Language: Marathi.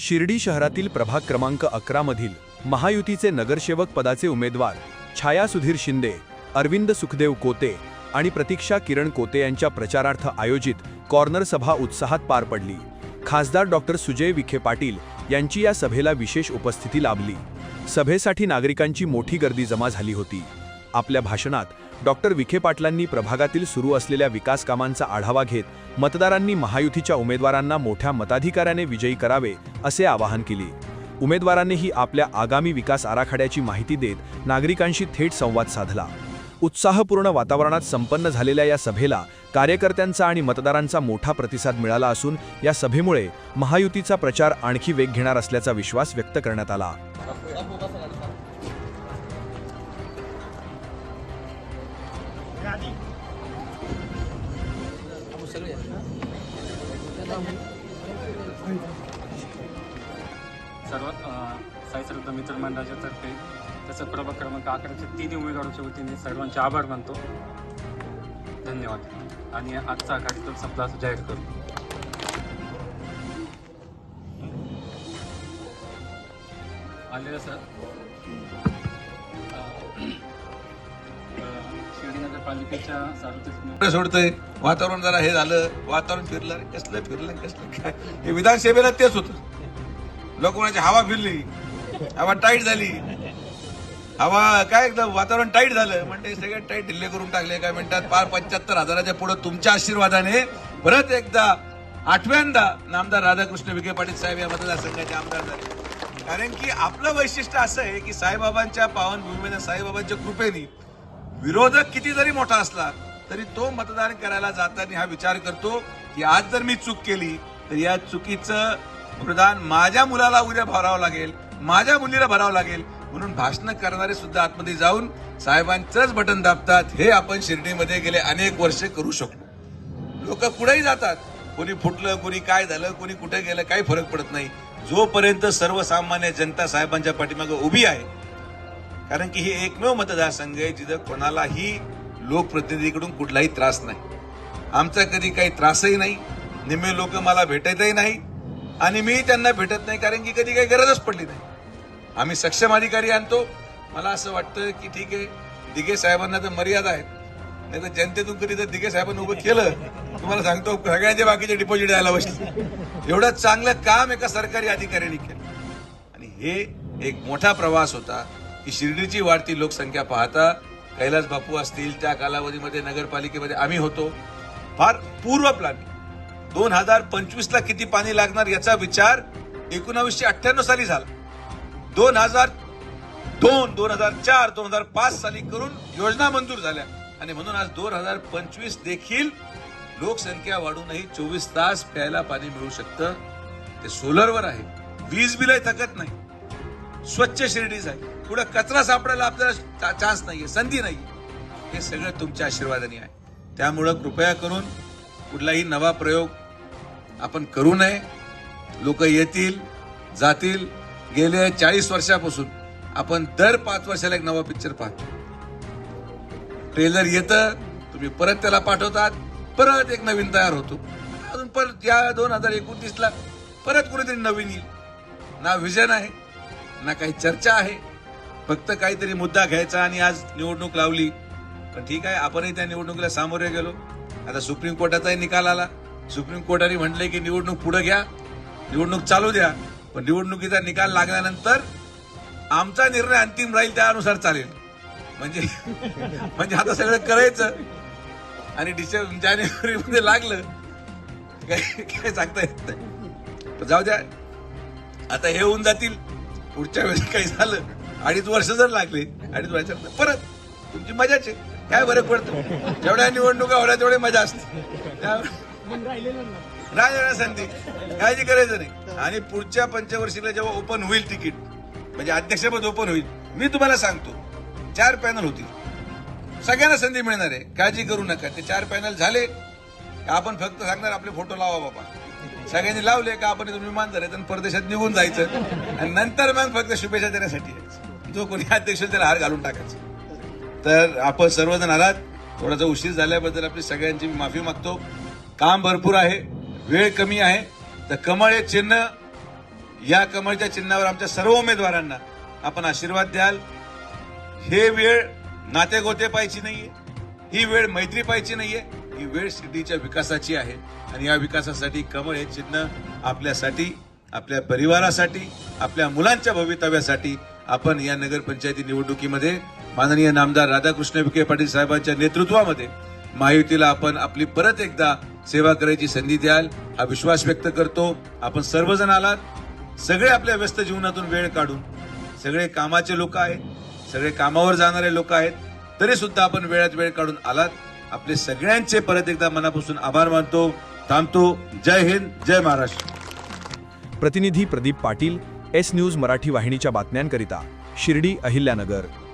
शिर्डी शहरातील प्रभाग क्रमांक अकरा मधील महायुतीचे नगरसेवक पदाचे उमेदवार छाया सुधीर शिंदे अरविंद सुखदेव कोते आणि प्रतीक्षा किरण कोते यांच्या प्रचारार्थ आयोजित कॉर्नर सभा उत्साहात पार पडली. खासदार डॉक्टर सुजय विखे पाटील यांची या सभेला विशेष उपस्थिती लाभली. सभेसाठी नागरिकांची मोठी गर्दी जमा झाली होती. आपल्या भाषणात डॉक्टर विखे पाटलांनी प्रभागातील सुरू असलेल्या विकास कामांचा आढावा घेत मतदारांनी महायुतीच्या उमेदवारांना मोठ्या मताधिकाऱ्याने विजयी करावे असे आवाहन केले. उमेदवारांनीही आपल्या आगामी विकास आराखड्याची माहिती देत नागरिकांशी थेट संवाद साधला. उत्साहपूर्ण वातावरणात संपन्न झालेल्या या सभेला कार्यकर्त्यांचा आणि मतदारांचा मोठा प्रतिसाद मिळाला असून या सभेमुळे महायुतीचा प्रचार आणखी वेग घेणार असल्याचा विश्वास व्यक्त करण्यात आला. सर्वात साईश्रद्धा साई श्रद्धा मित्र तर्फे तसं प्रभाग क्रमांक अकराच्या तीन उमेदवारांच्या वतीने सर्वांचे आभार मानतो. धन्यवाद. आणि आजचा कार्यक्रम संपला असं जाहीर करू. आलेलं सर? सोडतंय. वातावरण जरा हे झालं. वातावरण फिरलं. कसलं फिरलं कसलं काय? हे विधानसभेला तेच होत. लोक लोकमानाची हवा फिरली. हवा टाईट झाली. हवा काय एकदम वातावरण टाईट झालं. म्हणजे सगळे टाईट ढिल्ले करून टाकले. काय म्हणतात? पार पंच्याहत्तर हजाराच्या पुढे तुमच्या आशीर्वादाने परत एकदा आठव्यांदा नामदार राधाकृष्ण विखे पाटील साहेब या मतदारसंघाचे आमदार झाले. कारण की आपलं वैशिष्ट्य असं आहे की साईबाबांच्या पावनभूमीने साईबाबांच्या कृपेने विरोधक किती जरी मोठा असला तरी तो मतदान करायला जाताना हा विचार करतो की आज जर मी चूक केली तर या चुकीचं मतदान माझ्या मुलाला उद्या भरावं लागेल माझ्या मुलीला भरावं लागेल म्हणून भाषण करणारे सुद्धा आतमध्ये जाऊन साहेबांचंच बटन दाबतात. हे आपण शिर्डीमध्ये गेले अनेक वर्ष करू शकलो. लोक कुठेही जातात. कोणी फुटलं कोणी काय झालं कोणी कुठे गेलं काही फरक पडत नाही. जोपर्यंत सर्वसामान्य जनता साहेबांच्या पाठीमागे उभी आहे कारण की हे एकमेव मतदारसंघ आहे जिथं कोणालाही लोकप्रतिनिधीकडून कुठलाही त्रास नाही. आमचा कधी काही त्रासही नाही. निम्मे लोक मला भेटतही नाही. आणि मी त्यांना भेटत नाही कारण की कधी काही गरजच पडली नाही. आम्ही सक्षम अधिकारी आणतो. मला असं वाटतं की ठीक आहे दिघे साहेबांना तर मर्यादा आहेत. नाही तर जनतेतून कधी जर दिघे साहेबांनी उभं केलं तुम्हाला सांगतो सगळ्यांचे बाकीचे डिपॉझिट द्यायला बसले. एवढं चांगलं काम एका सरकारी अधिकाऱ्यांनी केलं. आणि हे एक मोठा प्रवास होता. की शिर्डीची वाढती लोकसंख्या पाहता कैलास बापू असतील त्या कालावधीमध्ये नगरपालिकेमध्ये आम्ही होतो. फार पूर्व प्लॅनिंग दोन हजार पंचवीस ला किती पाणी लागणार याचा विचार एकोणावीसशे अठ्ठ्याण्णव साली झाला. दोन हजार दोन दोन हजार चार दोन हजार पाच साली करून योजना मंजूर झाल्या. आणि म्हणून आज दोन हजार पंचवीस देखील लोकसंख्या वाढूनही चोवीस तास प्यायला पाणी मिळू शकतं. ते सोलरवर आहे. वीज बिलही थकत नाही. स्वच्छ शिर्डीच आहे पुढे कचरा सापडायला आपल्याला चान्स नाहीये संधी नाही हे सगळं तुमच्या आशीर्वादाने आहे. त्यामुळं कृपया करून कुठलाही नवा प्रयोग आपण करू नये. लोक येतील जातील. गेल्या चाळीस वर्षापासून आपण दर पाच वर्षाला एक नवा पिक्चर पाहतो. ट्रेलर येतं तुम्ही परत त्याला पाठवतात परत एक नवीन तयार होतो. अजून परत या दोन हजार एकोणतीसला परत कुठेतरी नवीन येईल. ना विजन आहे ना काही चर्चा आहे. फक्त काहीतरी मुद्दा घ्यायचा आणि आज निवडणूक लावली. पण ठीक आहे आपणही त्या निवडणुकीला सामोरे गेलो. आता सुप्रीम कोर्टाचाही निकाल आला. सुप्रीम कोर्टाने म्हटले की निवडणूक पुढे घ्या निवडणूक चालू द्या. पण निवडणुकीचा निकाल लागल्यानंतर आमचा निर्णय अंतिम राहील त्यानुसार चालेल. म्हणजे म्हणजे आता सगळं करायचं. आणि डिसेंबर जानेवारी मध्ये लागलं. काय काय सांगता येत नाही. जाऊ द्या. आता हे होऊन जातील. पुढच्या वेळेस काही झालं. अडीच वर्ष जर लागले अडीच वर्षात परत तुमची मजाच आहे. काय बरं पडतं? जेवढ्या निवडणुका होण्या तेवढी मजा असते. राहिलेल्या संधी. काळजी करायचं नाही. आणि पुढच्या पंचवर्षीला जेव्हा ओपन होईल तिकीट म्हणजे अध्यक्षपद ओपन होईल मी तुम्हाला सांगतो चार पॅनल होतील. सगळ्यांना संधी मिळणार आहे. काळजी करू नका. ते चार पॅनल झाले आपण फक्त सांगणार आपले फोटो लावा बाबा. सगळ्यांनी लावले का आपण इथून विमान धरायचं आणि परदेशात निघून जायचं. आणि नंतर मग फक्त शुभेच्छा देण्यासाठी यायचं. जो कोणी अध्यक्ष त्याला हार घालून टाकायचं. तर आपण सर्वजण आलात. थोडासा उशीर झाल्याबद्दल आपली सगळ्यांची मी माफी मागतो. काम भरपूर आहे. वेळ कमी आहे. तर कमळ हे चिन्ह या कमळच्या चिन्हावर आमच्या सर्व उमेदवारांना आपण आशीर्वाद द्याल. हे वेळ नाते गोते पाहिजे नाहीये. ही वेळ मैत्री पाहिजे नाहीये. ही वेळ सिद्धीच्या विकासाची आहे. आणि या विकासासाठी कमळ हे चिन्ह आपल्यासाठी आपल्या परिवारासाठी आपल्या मुलांच्या भवितव्यासाठी आपण या नगरपंचायती निवडणुकीमध्ये माननीय नामदार राधाकृष्ण विखे पाटील साहेबांच्या नेतृत्वामध्ये महायुतीला आपण आपली परत एकदा सेवा करायची संधी द्याल. हा विश्वास व्यक्त करतो. आपण सर्वजण आलात. सगळे आपल्या व्यस्त जीवनातून वेळ काढून सगळे कामाचे लोक आहेत. सगळे कामावर जाणारे लोक आहेत. तरी सुद्धा आपण वेळात वेळ काढून आलात. आपले सगळ्यांचे परत एकदा मनापासून आभार मानतो. थांबतो. जय हिंद. जय महाराष्ट्र. प्रतिनिधी प्रदीप पाटील एस न्यूज मराठी वाहिनीच्या बातम्यांकरिता शिर्डी अहिल्यानगर.